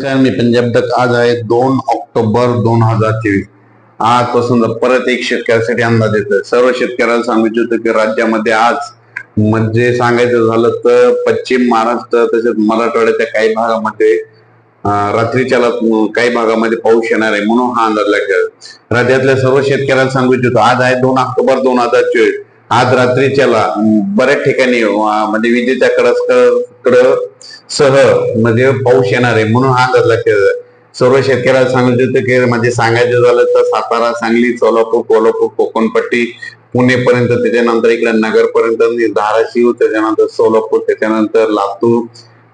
नमस्कार मी पंजाब तक आज आहे दोन ऑक्टोबर दोन हजार चोवीस आजपासून परत एक शेतकऱ्यासाठी अंदाज येतो सर्व शेतकऱ्याला सांगू इच्छितो की राज्यामध्ये आज म्हणजे सांगायचं झालं तर पश्चिम महाराष्ट्र तसेच मराठवाड्याच्या काही भागामध्ये रात्रीच्या काही भागामध्ये पाऊस येणार आहे म्हणून हा अंदाज लागला राज्यातल्या सर्व शेतकऱ्याला सांगू इच्छितो आज आहे दोन ऑक्टोबर दोन हजार चोवीस आज रात्रीच्याला बऱ्याच ठिकाणी म्हणजे विजेच्या कडस कड सह म्हणजे पाऊस येणार आहे म्हणून हा अंदाज केला सर्व शेतकऱ्याला सांगितलं होतं की म्हणजे सांगायचं झालं तर सातारा सांगली सोलापूर कोल्हापूर कोकणपट्टी पुणेपर्यंत त्याच्यानंतर इकडे नगरपर्यंत धाराशिव त्याच्यानंतर सोलापूर त्याच्यानंतर लातूर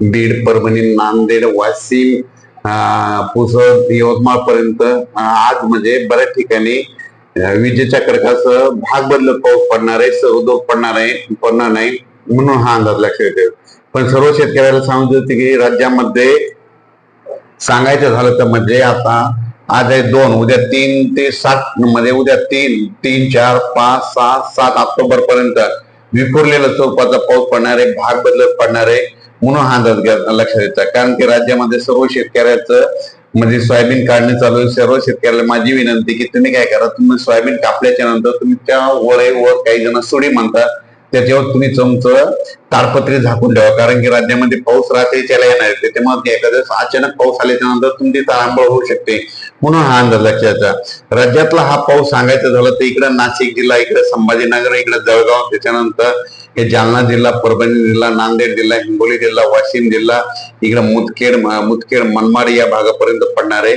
बीड परभणी नांदेड वाशिम अं, पुसद यवतमाळ पर्यंत आज म्हणजे बऱ्याच ठिकाणी विजेच्या कडकासह भाग बदलत पाऊस पडणार आहे सर्वदोग पडणार आहे पडणार नाही म्हणून हा अंदाज लक्षात येतो पण सर्व शेतकऱ्याला सांगत होते की राज्यामध्ये सांगायचं झालं तर म्हणजे आता आज आहे दोन उद्या तीन ते सात म्हणजे उद्या तीन तीन चार पाच सहा सात ऑक्टोबर पर्यंत विखुरलेला स्वरूपाचा पाऊस पडणार आहे भाग बदलत पडणार आहे म्हणून हा अंदाज लक्षात येतात कारण की राज्यामध्ये सर्व शेतकऱ्याचं म्हणजे सोयाबीन काढणे चालू आहे. सर्व शेतकऱ्याला माझी विनंती की तुम्ही काय करा तुम्ही सोयाबीन कापल्याच्या नंतर तुम्ही त्या वळेवर काही जण सुडी म्हणतात त्याच्यावर तुम्ही तुमचं ताडपत्री झाकून ठेवा. कारण की राज्यामध्ये पाऊस रात्रीच्याला येणार आहे. त्याच्यामुळे एखाद्या अचानक पाऊस आल्याच्यानंतर तुमची तारांबळ होऊ शकते. म्हणून हा अंदाज लक्षाचा राज्यातला हा पाऊस सांगायचा झाला तर इकडं नाशिक जिल्हा इकडे संभाजीनगर इकडे जळगाव त्याच्यानंतर हे जालना जिल्हा परभणी जिल्हा नांदेड जिल्हा हिंगोली जिल्हा वाशिम जिल्हा इकडे मुदखेड मुदखेड मनमाड या भागापर्यंत पडणार आहे.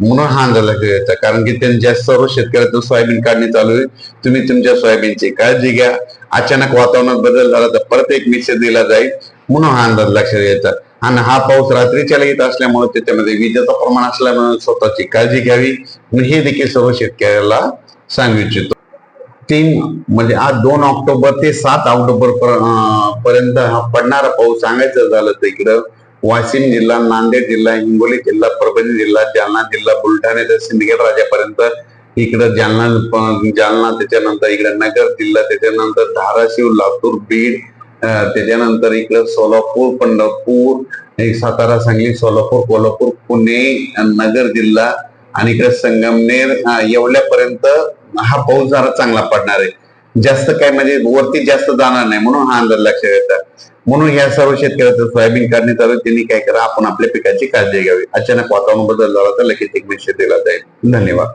म्हणून हा झाला लक्षात कारण की त्यांच्या सर्व शेतकऱ्याचं सोयाबीन काढणी चालू आहे तुम्ही तुमच्या सोयाबीनची काळजी घ्या. अचानक वातावरणात बदल झाला तर परत एक मेसेज दिला जाईल. म्हणून हा अंदाज लक्षात येतात आणि हा पाऊस रात्रीच्या येत असल्यामुळे त्याच्यामध्ये विजेचं प्रमाण असल्यामुळे स्वतःची काळजी घ्यावी. मी हे देखील सर्व शेतकऱ्याला सांगू इच्छितो. तीन म्हणजे आज दोन ऑक्टोबर ते सात ऑक्टोबर पर्यंत हा पडणारा पाऊस सांगायचं झालं तर इकडं वाशिम जिल्हा नांदेड जिल्हा हिंगोली जिल्हा परभणी जिल्हा जालना जिल्हा बुलढाणा ते सिंदखेड राजापर्यंत इकडं जालना जालना त्याच्यानंतर इकडे नगर जिल्हा त्याच्यानंतर धाराशिव लातूर बीड त्याच्यानंतर इकडं सोलापूर पंढरपूर सातारा सांगली सोलापूर कोल्हापूर पुणे नगर जिल्हा आणि इकडे संगमनेर अं, येवल्यापर्यंत हा पाऊस जरा चांगला पडणार आहे. जास्त काय म्हणजे वरती जास्त जाणार नाही म्हणून हा अंदाज लक्षात येतात म्हणून या सर्व शेतकऱ्याचं सोयाबीन काढणी चालू त्यांनी काय करा आपण आपल्या पिकाची काळजी घ्यावी. अचानक वातावरण बदल झाला तर लगेच एक मेसेज दिला जाईल. धन्यवाद.